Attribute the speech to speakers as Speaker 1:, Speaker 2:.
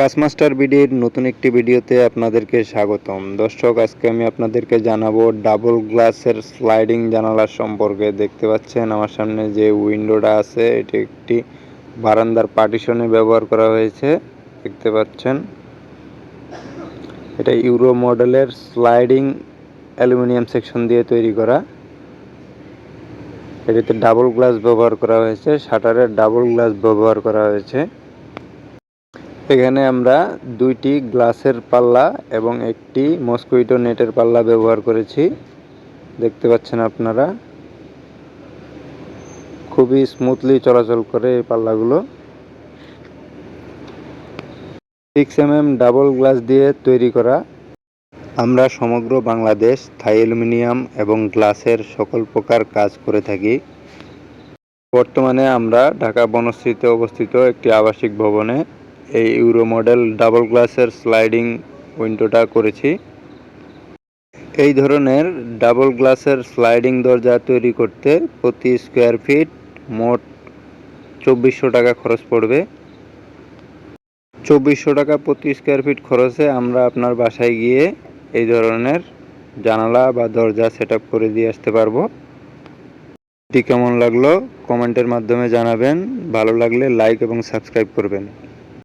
Speaker 1: ক্লাসমাস্টার বিডির নতুন একটি ভিডিওতে আপনাদেরকে স্বাগতম। দর্শক, আজকে আমি আপনাদেরকে জানাব ডাবল গ্লাসের স্লাইডিং জানালা সম্পর্কে। দেখতে পাচ্ছেন আমার সামনে যে উইন্ডোটা আছে, এটি একটি বারান্দার পার্টিশনে ব্যবহার করা হয়েছে। দেখতে পাচ্ছেন, এটা ইউরো মডেলের স্লাইডিং অ্যালুমিনিয়াম সেকশন দিয়ে তৈরি করা। এটিতে ডাবল গ্লাস ব্যবহার করা হয়েছে, শাটারের ডাবল গ্লাস ব্যবহার করা হয়েছে। এখানে আমরা দুইটি গ্লাসের পাল্লা এবং একটি মস্কুইটো নেটের পাল্লা ব্যবহার করেছি। দেখতে পাচ্ছেন আপনারা। খুবই স্মুথলি চলাচল করে এই পাল্লাগুলো। Six M M double glass দিয়ে তৈরি করা। আমরা সমগ্র বাংলাদেশ থাই অ্যালুমিনিয়াম এবং গ্লাসের সকল প্রকার কাজ করে থাকি। বর্তমানে আমরা ঢাকা বনশ্রীতে অবস্থিত একটি আবাসিক ভবনে এই ইউরো মডেল ডাবল গ্লাসের স্লাইডিং উইন্ডোটা করেছি। এই ধরনের ডাবল গ্লাসের স্লাইডিং দরজা তৈরি করতে প্রতি স্কোয়ার ফিট মোট চব্বিশশো টাকা খরচ পড়বে। চব্বিশশো টাকা প্রতি স্কোয়ার ফিট খরচে আমরা আপনার বাসায় গিয়ে এই ধরনের জানালা বা দরজা সেট করে দিয়ে আসতে পারব। এটি কেমন লাগল? কমেন্টের মাধ্যমে জানাবেন। ভালো লাগলে লাইক এবং সাবস্ক্রাইব করবেন।